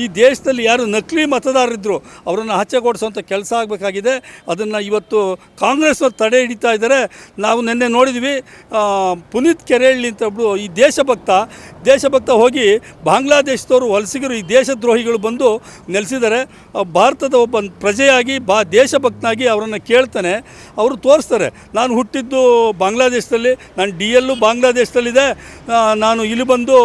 ಈ ದೇಶದಲ್ಲಿ ಯಾರು ನಕಲಿ ಮತದಾರರಿದ್ದರು ಅವರನ್ನು ಆಚೆಗೊಡಿಸುವಂಥ ಕೆಲಸ ಆಗಬೇಕಾಗಿದೆ. ಅದನ್ನು ಇವತ್ತು ಕಾಂಗ್ರೆಸ್ನವ್ರು ತಡೆ ಹಿಡಿತಾ ಇದ್ದಾರೆ. ನಾವು ನಿನ್ನೆ ನೋಡಿದ್ವಿ ಪುನೀತ್ ಕೆರೆಹಳ್ಳಿ ಅಂತ ಒಬ್ಬರು ಈ ದೇಶಭಕ್ತ ದೇಶಭಕ್ತ ಹೋಗಿ ಬಾಂಗ್ಲಾದೇಶದವರು, ವಲಸಿಗರು, ಈ ದೇಶದ್ರೋಹಿಗಳು ಬಂದು ನೆಲೆಸಿದ್ದಾರೆ. ಭಾರತದ ಒಬ್ಬ ಪ್ರಜೆಯಾಗಿ, ಬಾ, ದೇಶಭಕ್ತನಾಗಿ ಅವರನ್ನು ಕೇಳ್ತಾನೆ, ಅವರು ತೋರಿಸ್ತಾರೆ, ನಾನು ಹುಟ್ಟಿದ್ದು ಬಾಂಗ್ಲಾದೇಶದಲ್ಲಿ, ನಾನು ಡಿ ಎಲ್ಲು ಬಾಂಗ್ಲಾದೇಶದಲ್ಲಿದೆ ನಾನು ಇಲ್ಲಿ ಬಂದು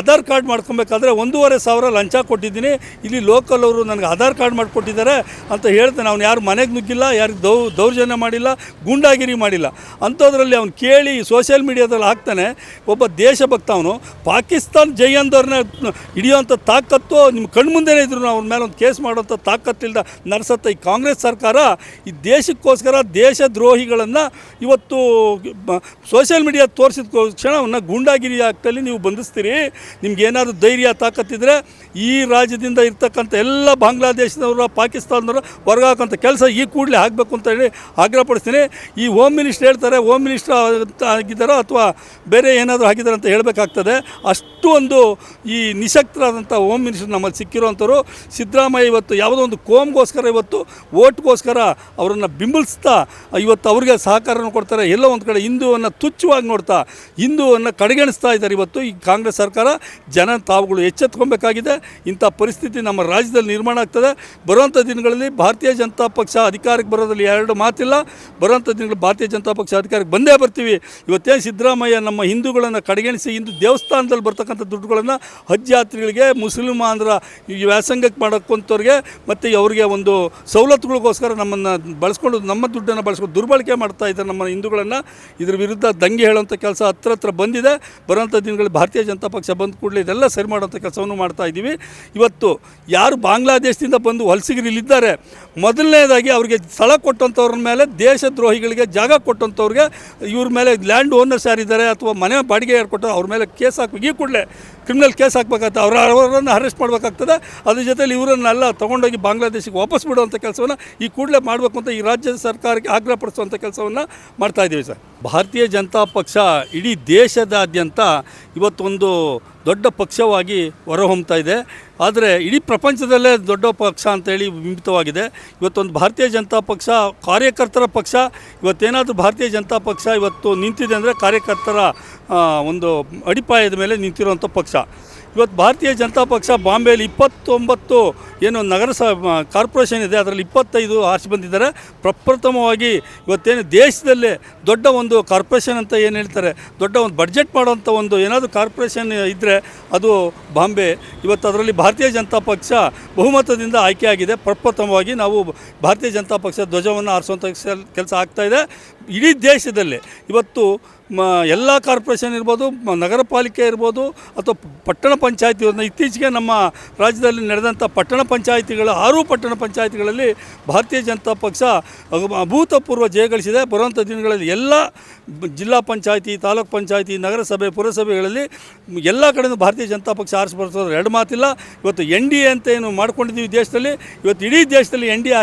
ಆಧಾರ್ ಕಾರ್ಡ್ ಮಾಡ್ಕೊಬೇಕಾದ್ರೆ ಒಂದೂವರೆ ಸಾವಿರ ಲಂಚ ಕೊಟ್ಟಿದ್ದೀನಿ ಇಲ್ಲಿ ಲೋಕಲ್ ಅವರು ನನಗೆ ಆಧಾರ್ ಕಾರ್ಡ್ ಮಾಡಿಕೊಟ್ಟಿದ್ದಾರೆ ಅಂತ ಹೇಳ್ತಾನೆ. ಅವ್ನು ಯಾರು ಮನೆಗೆ ನುಗ್ಗಿಲ್ಲ, ಯಾರಿಗೆ ದೌ, ದೌರ್ಜನ್ಯ ಮಾಡಿಲ್ಲ, ಗೂಂಡಾಗಿರಿ ಮಾಡಿಲ್ಲ. ಅಂಥದ್ರಲ್ಲಿ ಅವ್ನು ಕೇಳಿ ಸೋಷಿಯಲ್ ಮೀಡಿಯಾದಲ್ಲಿ ಹಾಕ್ತಾನೆ. ಒಬ್ಬ ದೇಶಭಕ್ತ ಅವನು, ಪಾಕಿಸ್ತಾನ್ ಜೈ ಅಂದವ್ರನ್ನ ತಾಕತ್ತು ನಿಮ್ಮ ಕಣ್ಮುಂದೇನೆ ಇದ್ರು ಅವ್ರ ಮೇಲೆ ಒಂದು ಕೇಸ್ ಮಾಡೋಂಥ ತಾಕತ್ತಿಲ್ಲದ ನಡ್ಸತ್ತ ಈ ಕಾಂಗ್ರೆಸ್ ಸರ್ಕಾರ. ಈ ದೇಶಕ್ಕೋಸ್ಕರ ದೇಶದ್ರೋಹಿಗಳನ್ನು ಇವತ್ತು ಸೋಷಿಯಲ್ ಮೀಡಿಯಾ ತೋರಿಸಿದ ಕ್ಷಣ ಅವನ್ನ ಗೂಂಡಾಗಿರಿ ಆಗ್ತಲ್ಲಿ ನೀವು ಬಂಧಿಸ್ತೀರಿ. ನಿಮ್ಗೆ ಏನಾದರೂ ಧೈರ್ಯ, ತಾಕತ್ತಿದ್ರೆ ಈ ರಾಜ್ಯದಿಂದ ಇರ್ತಕ್ಕಂಥ ಎಲ್ಲ ಬಾಂಗ್ಲಾದೇಶದವರು, ಪಾಕಿಸ್ತಾನದವರು ಹೊರಗಾಕಂಥ ಕೆಲಸ ಈ ಕೂಡಲೇ ಆಗಬೇಕು ಅಂತ ಹೇಳಿ ಆಗ್ರಹಪಡಿಸ್ತೀನಿ ಈ ಹೋಮ್ ಮಿನಿಸ್ಟರ್ ಹೇಳ್ತಾರೆ ಹೋಮ್ ಅಂತ ಆಗಿದ್ದಾರೋ ಅಥವಾ ಬೇರೆ ಏನಾದರೂ ಆಗಿದ್ದಾರೆ ಅಂತ ಹೇಳಬೇಕಾಗ್ತದೆ. ಅಷ್ಟು ಒಂದು ಈ ನಿಶಕ್ತರಾದಂಥ ಹೋಮ್ ಮಿನಿಸ್ಟರ್ ನಮ್ಮಲ್ಲಿ ಸಿಕ್ಕಿರೋವಂಥವ್ರು. ಸಿದ್ದರಾಮಯ್ಯ ಇವತ್ತು ಯಾವುದೋ ಒಂದು ಕೋಮ್ಗೋಸ್ಕರ ಇವತ್ತು ಓಟ್ಗೋಸ್ಕರ ಅವರನ್ನು ಬಿಂಬಿಸ್ತಾ ಇವತ್ತು ಅವ್ರಿಗೆ ಸಹಕಾರವನ್ನು ಕೊಡ್ತಾರೆ. ಎಲ್ಲೋ ಒಂದು ಕಡೆ ಹಿಂದೂವನ್ನು ತುಚ್ಛವಾಗಿ ನೋಡ್ತಾ, ಹಿಂದೂವನ್ನು ಕಡೆಗಣಿಸ್ತಾ ಇದ್ದಾರೆ ಇವತ್ತು ಈ ಕಾಂಗ್ರೆಸ್ ಸರ್ಕಾರ. ಜನ ತಾವುಗಳು ಎಚ್ಚೆತ್ಕೊಬೇಕಾಗಿದೆ. ಇಂಥ ಪರಿಸ್ಥಿತಿ ನಮ್ಮ ರಾಜ್ಯದಲ್ಲಿ ನಿರ್ಮಾಣ ಆಗ್ತದೆ. ಬರುವಂಥ ದಿನಗಳಲ್ಲಿ ಭಾರತೀಯ ಜನತಾ ಪಕ್ಷ ಅಧಿಕಾರಕ್ಕೆ ಬರೋದ್ರಲ್ಲಿ ಎರಡು ಮಾತಿಲ್ಲ. ಬರುವಂಥ ದಿನಗಳು ಭಾರತೀಯ ಜನತಾ ಪಕ್ಷ ಅಧಿಕಾರಕ್ಕೆ ಬಂದೇ ಬರ್ತೀವಿ. ಇವತ್ತೇ ಸಿದ್ದರಾಮಯ್ಯ ನಮ್ಮ ಹಿಂದೂಗಳನ್ನು ಕಡೆಗಣಿಸಿ ಹಿಂದೂ ದೇವಸ್ಥಾನದಲ್ಲಿ ಬರ್ತಕ್ಕಂಥ ದುಡ್ಡುಗಳನ್ನು ಹಜ್ ಯಾತ್ರಿಗಳಿಗೆ ಈ ವ್ಯಾಸಂಗಕ್ಕೆ ಮಾಡೋಕ್ಕಂಥವ್ರಿಗೆ ಮತ್ತು ಅವರಿಗೆ ಒಂದು ಸವಲತ್ತುಗಳಿಗೋಸ್ಕರ ನಮ್ಮನ್ನು ಬಳಸ್ಕೊಂಡು ನಮ್ಮ ದುಡ್ಡನ್ನು ಬಳಸ್ಕೊಂಡು ದುರ್ಬಳಕೆ ಮಾಡ್ತಾ ಇದ್ದಾರೆ ನಮ್ಮ ಹಿಂದೂಗಳನ್ನು. ಇದ್ರ ವಿರುದ್ಧ ದಂಗೆ ಹೇಳುವಂಥ ಕೆಲಸ ಹತ್ರ ಹತ್ರ ಬಂದಿದೆ. ಬರುವಂಥ ದಿನಗಳಲ್ಲಿ ಭಾರತೀಯ ಜನತಾ ಪಕ್ಷ ಬಂದ ಕೂಡಲೇ ಇದೆಲ್ಲ ಸರಿ ಮಾಡುವಂಥ ಕೆಲಸವನ್ನು ಮಾಡ್ತಾ ಇದ್ದೀವಿ. ಇವತ್ತು ಯಾರು ಬಾಂಗ್ಲಾದೇಶದಿಂದ ಬಂದು ವಲಸಿಗರಿಲ್ಲಿದ್ದಾರೆ ಮೊದಲನೇದಾಗಿ ಅವರಿಗೆ ಸ್ಥಳ ಕೊಟ್ಟಂಥವ್ರ ಮೇಲೆ ದೇಶದ್ರೋಹಿಗಳಿಗೆ ಜಾಗ ಕೊಟ್ಟಂಥವ್ರಿಗೆ ಇವ್ರ ಮೇಲೆ ಲ್ಯಾಂಡ್ ಓನರ್ಸ್ ಯಾರಿದ್ದಾರೆ ಅಥವಾ ಮನೆ ಬಾಡಿಗೆ ಯಾರು ಕೊಟ್ಟರೆ ಅವ್ರ ಮೇಲೆ ಕೇಸ್ ಹಾಕಿ ಈ ಕೂಡಲೇ ಕ್ರಿಮಿನಲ್ ಕೇಸ್ ಹಾಕಬೇಕಾಗ್ತದೆ. ಅವರ ಅವರನ್ನು ಅರೆಸ್ಟ್ ಮಾಡಬೇಕಾಗ್ತದೆ. ಅದ್ರ ಜೊತೆಲಿ ಇವರನ್ನೆಲ್ಲ ತೊಗೊಂಡೋಗಿ ಬಾಂಗ್ಲಾದೇಶಕ್ಕೆ ವಾಪಸ್ ಬಿಡುವಂಥ ಕೆಲಸವನ್ನು ಈ ಕೂಡಲೇ ಮಾಡಬೇಕು ಅಂತ ಈ ರಾಜ್ಯ ಸರ್ಕಾರಕ್ಕೆ ಆಗ್ರಹಪಡಿಸುವಂಥ ಕೆಲಸವನ್ನು ಮಾಡ್ತಾ ಇದ್ದೀವಿ ಸರ್. ಭಾರತೀಯ ಜನತಾ ಪಕ್ಷ ಇಡೀ ದೇಶದಾದ್ಯಂತ ಇವತ್ತೊಂದು ದೊಡ್ಡ ಪಕ್ಷವಾಗಿ ಹೊರಹೊಮ್ತಾ ಇದೆ. ಆದರೆ ಇಡೀ ಪ್ರಪಂಚದಲ್ಲೇ ದೊಡ್ಡ ಪಕ್ಷ ಅಂತೇಳಿ ಬಿಂಬಿತವಾಗಿದೆ. ಇವತ್ತೊಂದು ಭಾರತೀಯ ಜನತಾ ಪಕ್ಷ, ಕಾರ್ಯಕರ್ತರ ಪಕ್ಷ, ಇವತ್ತೇನಾದರೂ ಭಾರತೀಯ ಜನತಾ ಪಕ್ಷ ಇವತ್ತು ನಿಂತಿದೆ ಅಂದರೆ ಕಾರ್ಯಕರ್ತರ ಒಂದು ಅಡಿಪಾಯದ ಮೇಲೆ ನಿಂತಿರುವಂಥ ಪಕ್ಷ. ಇವತ್ತು ಭಾರತೀಯ ಜನತಾ ಪಕ್ಷ ಬಾಂಬೆಯಲ್ಲಿ ಇಪ್ಪತ್ತೊಂಬತ್ತು ಏನು ನಗರ ಸ ಕಾರ್ಪೊರೇಷನ್ ಇದೆ, ಅದರಲ್ಲಿ ಇಪ್ಪತ್ತೈದು ಆರ್ಸಿ ಬಂದಿದ್ದಾರೆ. ಪ್ರಪ್ರಥಮವಾಗಿ ಇವತ್ತೇನು ದೇಶದಲ್ಲೇ ದೊಡ್ಡ ಒಂದು ಕಾರ್ಪೊರೇಷನ್ ಅಂತ ಏನು ಹೇಳ್ತಾರೆ, ದೊಡ್ಡ ಒಂದು ಬಡ್ಜೆಟ್ ಮಾಡೋಂಥ ಒಂದು ಏನಾದರೂ ಕಾರ್ಪೊರೇಷನ್ ಇದ್ದರೆ ಅದು ಬಾಂಬೆ. ಇವತ್ತು ಅದರಲ್ಲಿ ಭಾರತೀಯ ಜನತಾ ಪಕ್ಷ ಬಹುಮತದಿಂದ ಆಯ್ಕೆಯಾಗಿದೆ ಪ್ರಪ್ರಥಮವಾಗಿ ನಾವು ಭಾರತೀಯ ಜನತಾ ಪಕ್ಷ ಧ್ವಜವನ್ನು ಆರಿಸುವಂಥ ಕೆಲಸ ಆಗ್ತಾಯಿದೆ ಇಡೀ ದೇಶದಲ್ಲೇ. ಇವತ್ತು ಮ, ಎಲ್ಲ ಕಾರ್ಪೊರೇಷನ್ ಇರ್ಬೋದು ನಗರ ಪಾಲಿಕೆ ಇರ್ಬೋದು, ಅಥವಾ ಪಟ್ಟಣ ಪಂಚಾಯತಿ ಇತ್ತೀಚೆಗೆ ನಮ್ಮ ರಾಜ್ಯದಲ್ಲಿ ನಡೆದಂಥ ಪಟ್ಟಣ ಪಂಚಾಯಿತಿಗಳ, ಆರು ಪಟ್ಟಣ ಪಂಚಾಯಿತಿಗಳಲ್ಲಿ ಭಾರತೀಯ ಜನತಾ ಪಕ್ಷ ಅಭೂತಪೂರ್ವ ಜಯ ಗಳಿಸಿದೆ. ಬರುವಂಥ ದಿನಗಳಲ್ಲಿ ಎಲ್ಲ ಜಿಲ್ಲಾ ಪಂಚಾಯಿತಿ, ತಾಲೂಕ್ ಪಂಚಾಯಿತಿ, ನಗರಸಭೆ, ಪುರಸಭೆಗಳಲ್ಲಿ ಎಲ್ಲ ಕಡೆಯೂ ಭಾರತೀಯ ಜನತಾ ಪಕ್ಷ ಆರಿಸಿ ಬರ್ತದೆ ಎರಡು ಮಾತಿಲ್ಲ. ಇವತ್ತು ಎನ್ ಡಿ ಎ ಅಂತ ಏನು ಮಾಡ್ಕೊಂಡಿದ್ದೀವಿ ದೇಶದಲ್ಲಿ, ಇವತ್ತು ಇಡೀ ದೇಶದಲ್ಲಿ ಎನ್ ಡಿ ಎ